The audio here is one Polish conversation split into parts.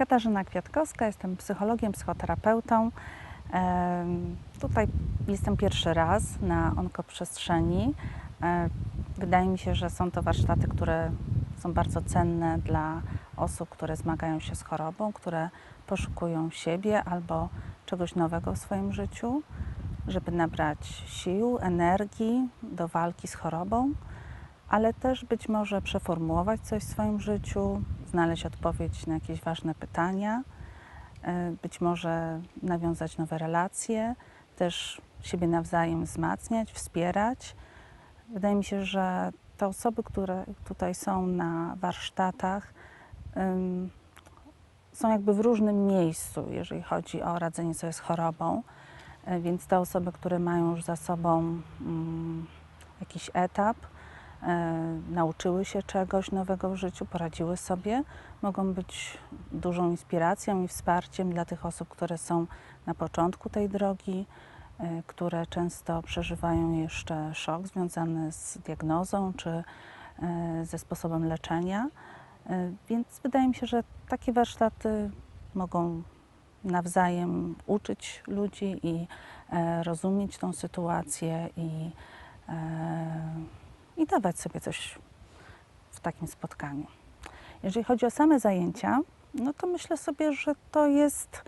Katarzyna Kwiatkowska, jestem psychologiem, psychoterapeutą. Tutaj jestem pierwszy raz na onkoprzestrzeni. Wydaje mi się, że są to warsztaty, które są bardzo cenne dla osób, które zmagają się z chorobą, które poszukują siebie albo czegoś nowego w swoim życiu, żeby nabrać sił, energii do walki z chorobą, ale też być może przeformułować coś w swoim życiu, znaleźć odpowiedź na jakieś ważne pytania, e, być może nawiązać nowe relacje, też siebie nawzajem wzmacniać, wspierać. Wydaje mi się, że te osoby, które tutaj są na warsztatach, są jakby w różnym miejscu, jeżeli chodzi o radzenie sobie z chorobą. E, Więc te osoby, które mają już za sobą mm, jakiś etap, nauczyły się czegoś nowego w życiu, poradziły sobie, mogą być dużą inspiracją i wsparciem dla tych osób, które są na początku tej drogi, e, które często przeżywają jeszcze szok związany z diagnozą czy e, ze sposobem leczenia. E, Więc wydaje mi się, że takie warsztaty mogą nawzajem uczyć ludzi i e, rozumieć tą sytuację i, e, i dawać sobie coś w takim spotkaniu. Jeżeli chodzi o same zajęcia, no to myślę sobie, że to jest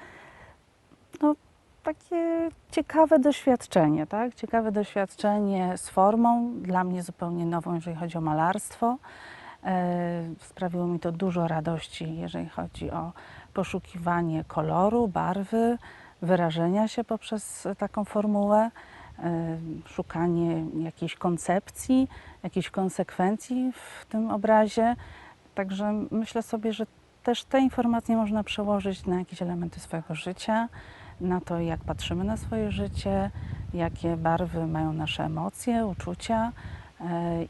no, takie ciekawe doświadczenie, tak? Ciekawe doświadczenie z formą, dla mnie zupełnie nową, jeżeli chodzi o malarstwo. E, Sprawiło mi to dużo radości, jeżeli chodzi o poszukiwanie koloru, barwy, wyrażenia się poprzez taką formułę, szukanie jakiejś koncepcji, jakiejś konsekwencji w tym obrazie. Także myślę sobie, że też te informacje można przełożyć na jakieś elementy swojego życia, na to, jak patrzymy na swoje życie, jakie barwy mają nasze emocje, uczucia, e,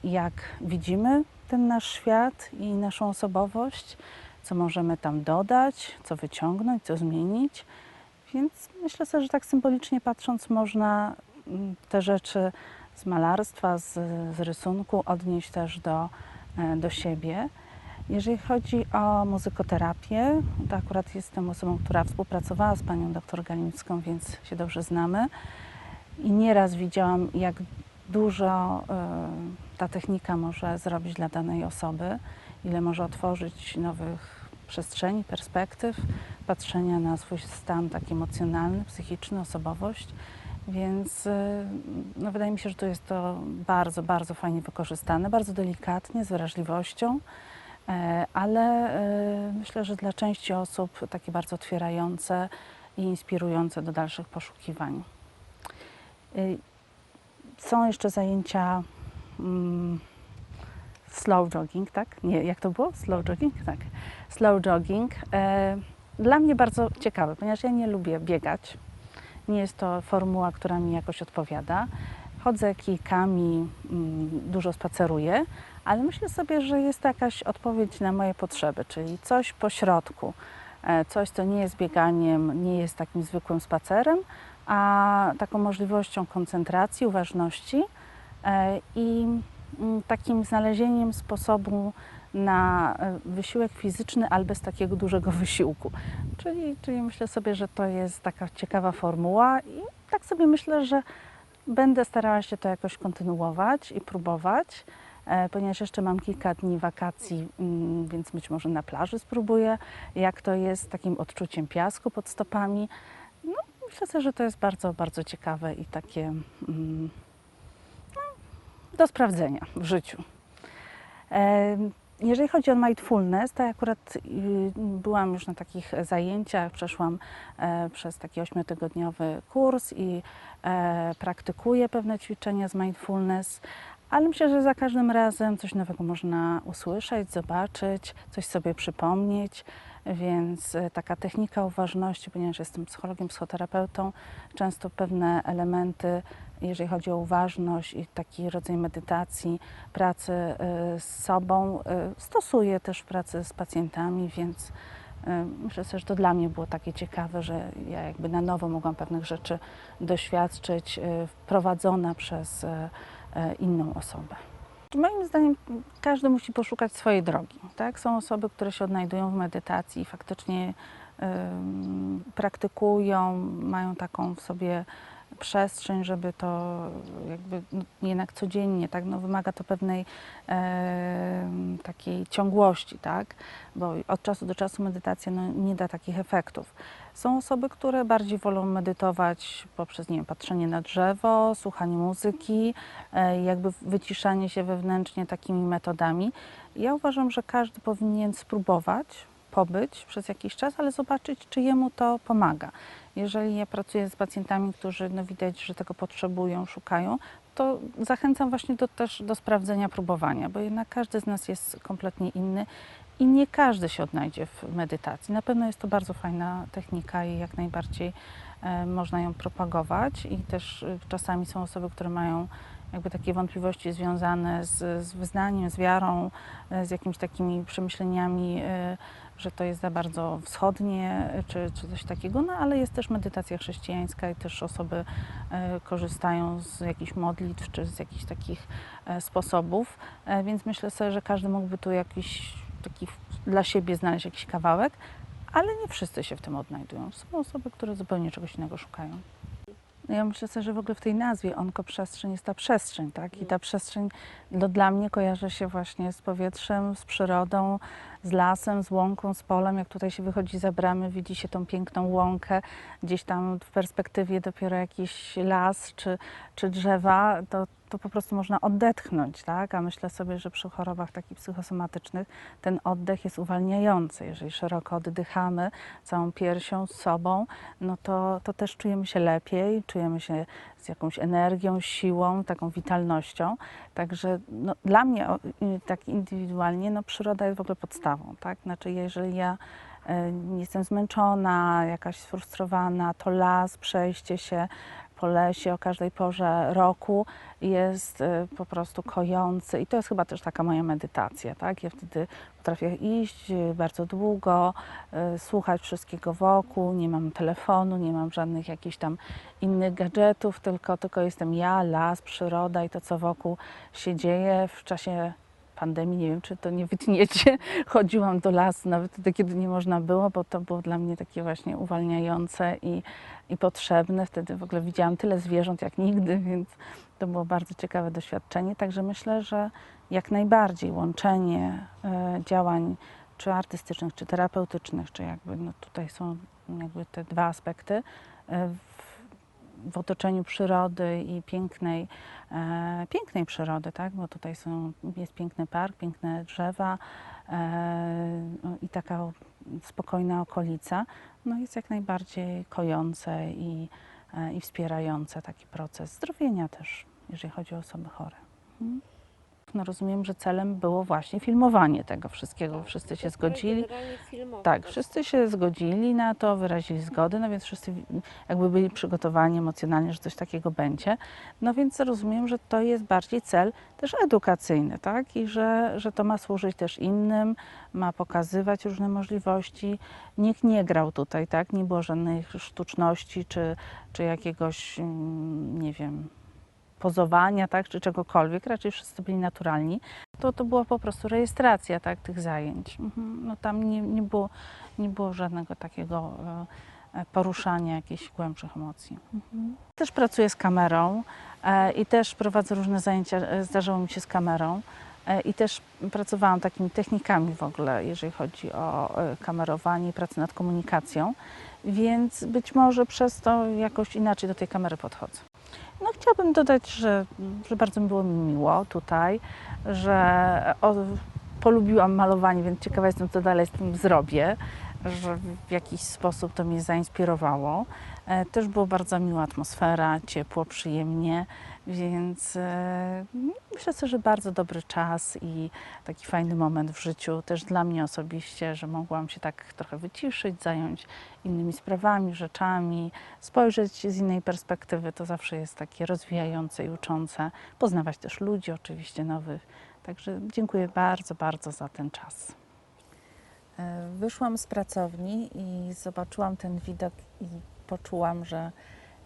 jak widzimy ten nasz świat i naszą osobowość, co możemy tam dodać, co wyciągnąć, co zmienić. Więc myślę sobie, że tak symbolicznie patrząc, można te rzeczy z malarstwa, z, z rysunku odnieść też do, e, do siebie. Jeżeli chodzi o muzykoterapię, to akurat jestem osobą, która współpracowała z panią doktor Galimską, więc się dobrze znamy. I nieraz widziałam, jak dużo e, ta technika może zrobić dla danej osoby, ile może otworzyć nowych przestrzeni, perspektyw, patrzenia na swój stan taki emocjonalny, psychiczny, osobowość. Więc e, no, wydaje mi się, że tu jest to bardzo, bardzo fajnie wykorzystane, bardzo delikatnie, z wrażliwością. E, ale e, myślę, że dla części osób takie bardzo otwierające i inspirujące do dalszych poszukiwań. E, Są jeszcze zajęcia mm, slow jogging, tak? Nie, jak to było? Slow jogging? Tak. Slow jogging. E, Dla mnie bardzo ciekawe, ponieważ ja nie lubię biegać. Nie jest to formuła, która mi jakoś odpowiada. Chodzę kijkami, mm, dużo spaceruję, ale myślę sobie, że jest to jakaś odpowiedź na moje potrzeby, czyli coś po środku, e, coś, co nie jest bieganiem, nie jest takim zwykłym spacerem, a taką możliwością koncentracji, uważności e, i mm, takim znalezieniem sposobu na e, wysiłek fizyczny, ale bez takiego dużego wysiłku. Czyli, czyli myślę sobie, że to jest taka ciekawa formuła i tak sobie myślę, że będę starała się to jakoś kontynuować i próbować, e, ponieważ jeszcze mam kilka dni wakacji, mm, więc być może na plaży spróbuję, jak to jest z takim odczuciem piasku pod stopami. No, myślę sobie, że to jest bardzo, bardzo ciekawe i takie mm, no, do sprawdzenia w życiu. E, Jeżeli chodzi o mindfulness, to akurat y, byłam już na takich zajęciach, przeszłam e, przez taki ośmiotygodniowy kurs i e, praktykuję pewne ćwiczenia z mindfulness, ale myślę, że za każdym razem coś nowego można usłyszeć, zobaczyć, coś sobie przypomnieć, więc e, taka technika uważności, ponieważ jestem psychologiem, psychoterapeutą, często pewne elementy, jeżeli chodzi o uważność i taki rodzaj medytacji, pracy e, z sobą, e, stosuję też w pracy z pacjentami, więc myślę że to dla mnie było takie ciekawe, że ja jakby na nowo mogłam pewnych rzeczy doświadczyć, e, prowadzona przez inną osobę. Moim zdaniem każdy musi poszukać swojej drogi. Tak? Są osoby, które się odnajdują w medytacji i faktycznie praktykują, mają taką w sobie przestrzeń, żeby to jakby no, jednak codziennie, tak? no, wymaga to pewnej em, takiej ciągłości, tak? bo od czasu do czasu medytacja no, nie da takich efektów. Są osoby, które bardziej wolą medytować poprzez nie wiem, patrzenie na drzewo, słuchanie muzyki, e, jakby wyciszanie się wewnętrznie takimi metodami. Ja uważam, że każdy powinien spróbować pobyć przez jakiś czas, ale zobaczyć, czy jemu to pomaga. Jeżeli ja pracuję z pacjentami, którzy no widać, że tego potrzebują, szukają, to zachęcam właśnie do, też do sprawdzenia, próbowania, bo jednak każdy z nas jest kompletnie inny i nie każdy się odnajdzie w medytacji. Na pewno jest to bardzo fajna technika i jak najbardziej e, można ją propagować. I też e, czasami są osoby, które mają jakby takie wątpliwości związane z, z wyznaniem, z wiarą, e, z jakimiś takimi przemyśleniami, że to jest za bardzo wschodnie czy, czy coś takiego, no ale jest też medytacja chrześcijańska i też osoby korzystają z jakichś modlitw czy z jakichś takich sposobów, więc myślę sobie, że każdy mógłby tu jakiś taki dla siebie znaleźć jakiś kawałek, ale nie wszyscy się w tym odnajdują. Są osoby, które zupełnie czegoś innego szukają. No Ja myślę sobie, że w ogóle w tej nazwie onkoprzestrzeń jest ta przestrzeń, tak? I ta przestrzeń no, dla mnie kojarzy się właśnie z powietrzem, z przyrodą, z lasem, z łąką, z polem. Jak tutaj się wychodzi za bramy, widzi się tą piękną łąkę, gdzieś tam w perspektywie dopiero jakiś las czy, czy drzewa, to, to po prostu można odetchnąć, tak? A myślę sobie, że przy chorobach takich psychosomatycznych ten oddech jest uwalniający. Jeżeli szeroko oddychamy całą piersią z sobą, no to, to też czujemy się lepiej, czujemy się z jakąś energią, siłą, taką witalnością. Także no, dla mnie tak indywidualnie no, przyroda jest w ogóle podstawą. Tak? Znaczy, jeżeli ja e, jestem zmęczona, jakaś sfrustrowana, to las, przejście się po lesie o każdej porze roku jest e, po prostu kojący i to jest chyba też taka moja medytacja, tak? Ja wtedy potrafię iść e, bardzo długo, słuchać wszystkiego wokół, nie mam telefonu, nie mam żadnych jakichś tam innych gadżetów, tylko, tylko jestem ja, las, przyroda i to, co wokół się dzieje w czasie pandemii, nie wiem, czy to nie wytniecie, chodziłam do lasu nawet wtedy, kiedy nie można było, bo to było dla mnie takie właśnie uwalniające i, i potrzebne. Wtedy w ogóle widziałam tyle zwierząt jak nigdy, więc to było bardzo ciekawe doświadczenie. Także myślę, że jak najbardziej łączenie e, działań czy artystycznych, czy terapeutycznych, czy jakby no tutaj są jakby te dwa aspekty e, w, otoczeniu przyrody i pięknej, e, pięknej przyrody, tak? bo tutaj są, jest piękny park, piękne drzewa e, no i taka spokojna okolica, no jest jak najbardziej kojące i, e, i wspierające taki proces zdrowienia też, jeżeli chodzi o osoby chore. Mhm. No rozumiem, że celem było właśnie filmowanie tego wszystkiego. Wszyscy się zgodzili. Tak, wszyscy się zgodzili na to, wyrazili zgodę, no więc wszyscy jakby byli przygotowani emocjonalnie, że coś takiego będzie. No więc rozumiem, że to jest bardziej cel też edukacyjny, tak? I że, że to ma służyć też innym, ma pokazywać różne możliwości. Nikt nie grał tutaj, tak? Nie było żadnych sztuczności czy, czy jakiegoś, mm, nie wiem, pozowania, tak, czy czegokolwiek, raczej wszyscy byli naturalni, to, to była po prostu rejestracja tak, tych zajęć. Mhm. No, tam nie, nie, było, nie było żadnego takiego e, e, poruszania jakichś głębszych emocji. Mhm. Też pracuję z kamerą e, i też prowadzę różne zajęcia, zdarzało mi się z kamerą. I też pracowałam takimi technikami w ogóle, jeżeli chodzi o kamerowanie i pracę nad komunikacją, więc być może przez to jakoś inaczej do tej kamery podchodzę. No chciałabym dodać, że, że bardzo mi było mi miło tutaj, że o, polubiłam malowanie, więc ciekawa jestem, co dalej z tym zrobię, że w jakiś sposób to mnie zainspirowało. E, Też była bardzo miła atmosfera, ciepło, przyjemnie, więc e, myślę że bardzo dobry czas i taki fajny moment w życiu, też dla mnie osobiście, że mogłam się tak trochę wyciszyć, zająć innymi sprawami, rzeczami, spojrzeć z innej perspektywy. To zawsze jest takie rozwijające i uczące, poznawać też ludzi oczywiście nowych. Także dziękuję bardzo, bardzo za ten czas. E, Wyszłam z pracowni i zobaczyłam ten widok i poczułam, że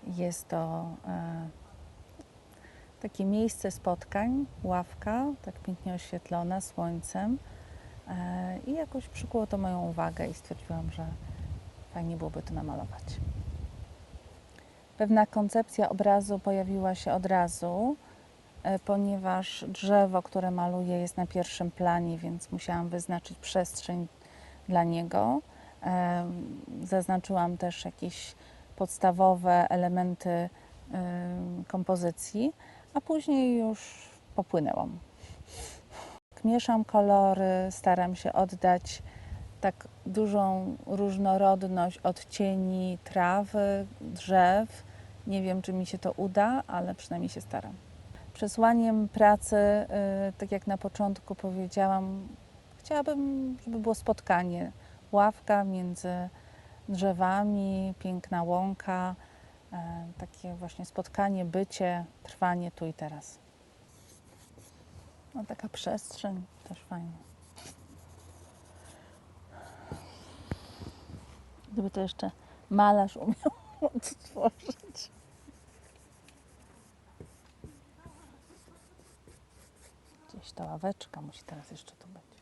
jest to e, takie miejsce spotkań, ławka, tak pięknie oświetlona słońcem. E, I jakoś przykuło to moją uwagę i stwierdziłam, że fajnie byłoby to namalować. Pewna koncepcja obrazu pojawiła się od razu, e, ponieważ drzewo, które maluję, jest na pierwszym planie, więc musiałam wyznaczyć przestrzeń dla niego. Zaznaczyłam też jakieś podstawowe elementy kompozycji, a później już popłynęłam. Mieszam kolory, staram się oddać tak dużą różnorodność odcieni trawy, drzew. Nie wiem, czy mi się to uda, ale przynajmniej się staram. Przesłaniem pracy, y, tak jak na początku powiedziałam, chciałabym, żeby było spotkanie. Ławka między drzewami, piękna łąka, e, takie właśnie spotkanie, bycie, trwanie tu i teraz. No taka przestrzeń też fajna. Gdyby to jeszcze malarz umiał odtworzyć. Gdzieś ta ławeczka musi teraz jeszcze tu być.